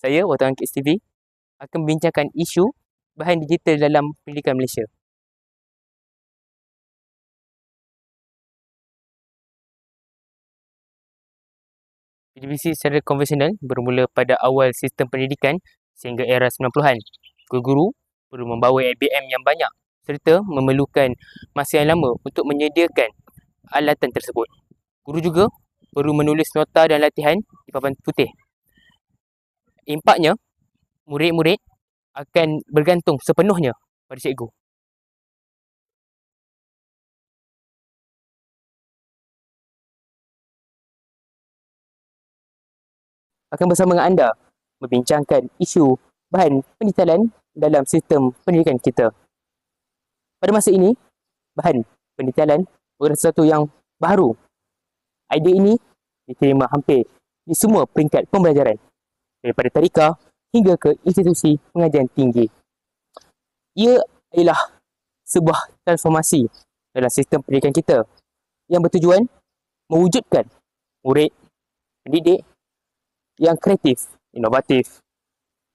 Saya, Wartawan Kids TV, akan membincangkan isu bahan digital dalam pendidikan Malaysia. PDBC secara konvensional bermula pada awal sistem pendidikan sehingga era 90-an. Guru-guru perlu membawa ABM yang banyak serta memerlukan masa yang lama untuk menyediakan alatan tersebut. Guru juga perlu menulis nota dan latihan di papan putih. Impaknya, murid-murid akan bergantung sepenuhnya pada cikgu. akan bersama dengan anda membincangkan isu bahan pendetalan dalam sistem pendidikan kita. Pada masa ini, bahan pendetalan adalah sesuatu yang baru. Idea ini diterima hampir di semua peringkat pembelajaran daripada tadika hingga ke institusi pengajian tinggi. Ia adalah sebuah transformasi dalam sistem pendidikan kita yang bertujuan mewujudkan murid, pendidik yang kreatif, inovatif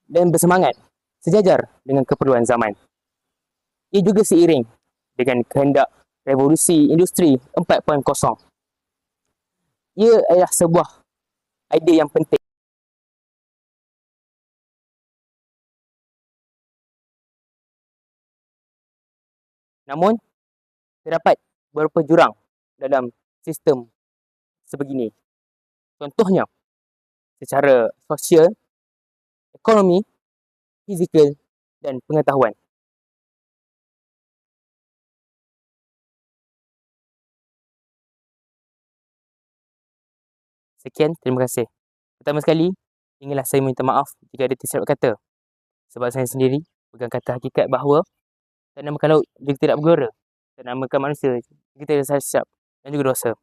dan bersemangat sejajar dengan keperluan zaman. Ia juga seiring dengan kehendak revolusi industri 4.0. Ia adalah sebuah idea yang penting. Namun, terdapat beberapa jurang dalam sistem sebegini. Contohnya, secara sosial, ekonomi, fizikal dan pengetahuan. Sekian, terima kasih. Pertama sekali, inginlah saya minta maaf jika ada tersilap kata. Sebab saya sendiri pegang kata hakikat bahawa tanaman laut jika tidak bergelora, tanaman manusia jika tidak siap dan juga dosa.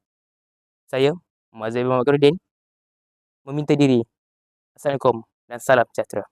Saya, Muazzai bin Muhammad meminta diri. Assalamualaikum dan salam sejahtera.